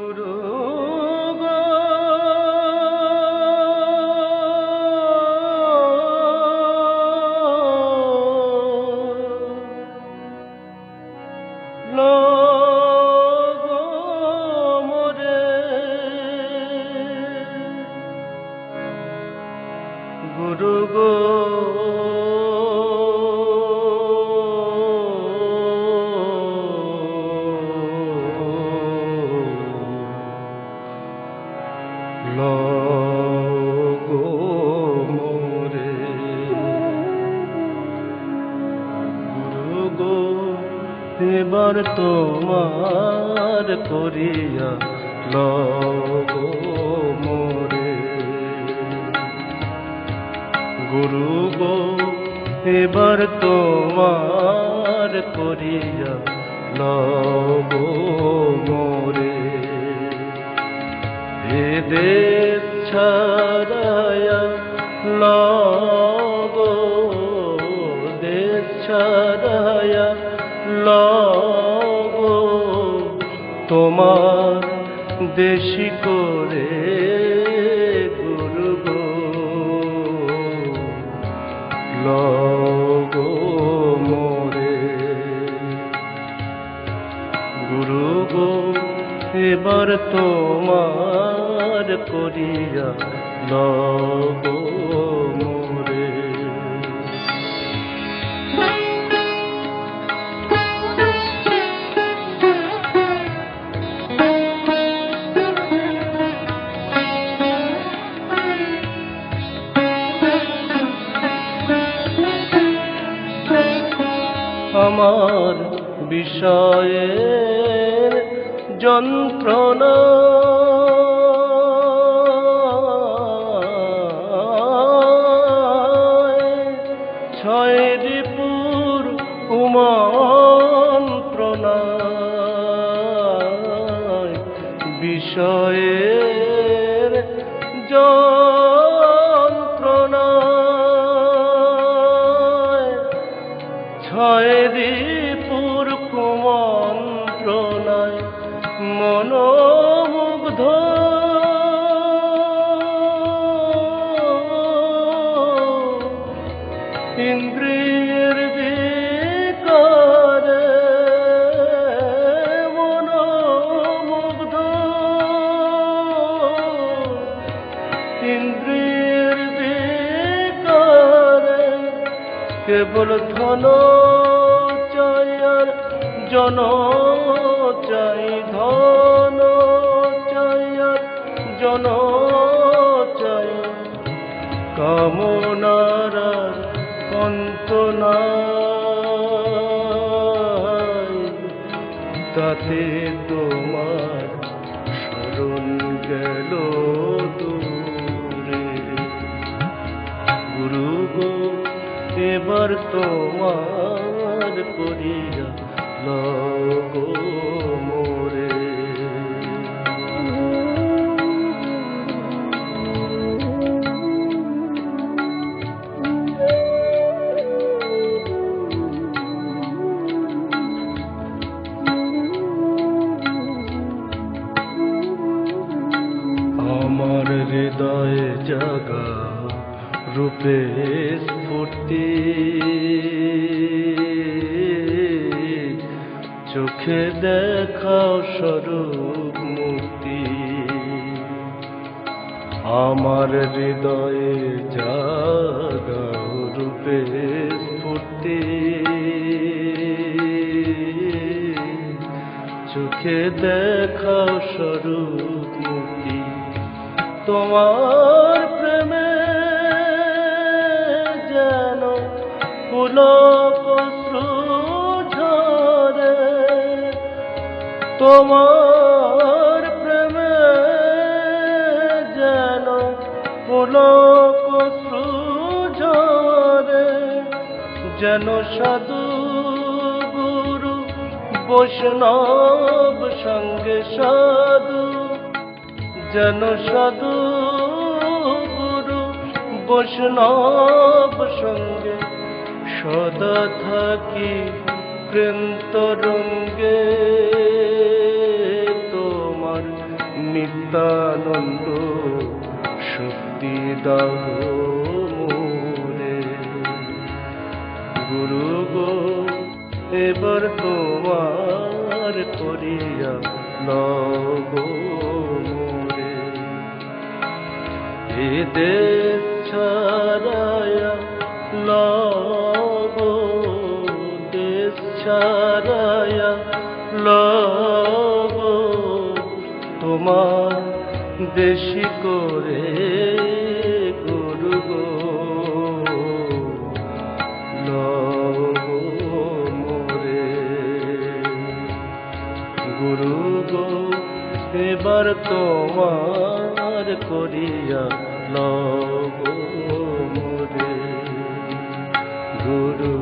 গুরু এবার তোমার করিয়া লগো মোরে। গুরু গো, এবার তোমার করিয়া লগো মোরে। এ দেশ ছাড়ায়া লগো লগো তোমার দেশি করে গুরু গো লগো মোরে গুরু এবার তোমার করিয়া লগো আমার বিষয়ের যন্ত্রণা। ছয় রিপুর বিষয়ের ছয় রিপুর কুমন্ত্রণায় মনোমুগ্ধ। ইন্দ্রিয়ের বিকারে মনোমুগ্ধ। ইন্দ্রিয়ের কেবল ধন চাই আর জন চাই ধন চাই আর জন চাই কামনার অন্ত তাতে তোমার স্মরণ গেল। এবার তোমার করিয়া রূপে স্ফূর্তি। চোখে দেখাও স্বরূপ মূর্তি। আমার হৃদয়ে জাগা রূপে স্ফূর্তি। চোখে দেখাও স্বরূপ মূর্তি। তোমার অশ্রু ঝরে তোমার প্রেমে যেন পুলক ঝরে যেন সাধু গুরু বৈষ্ণব সঙ্গে সাধু যেন সাধু গুরু বৈষ্ণব থাকি প্রেম তরঙ্গে তোমার নিত্যানন্দ শক্তি দাও গুরু গো, এবার তোমার করিয়া লগো মোরে। এদের ছাড়া দেশ ছাড়ায়া লব। তোমার বেশি করে গুরু গো লব মোরে। গুরু গো, এবার তোমার করিয়া লব মোরে। গুরু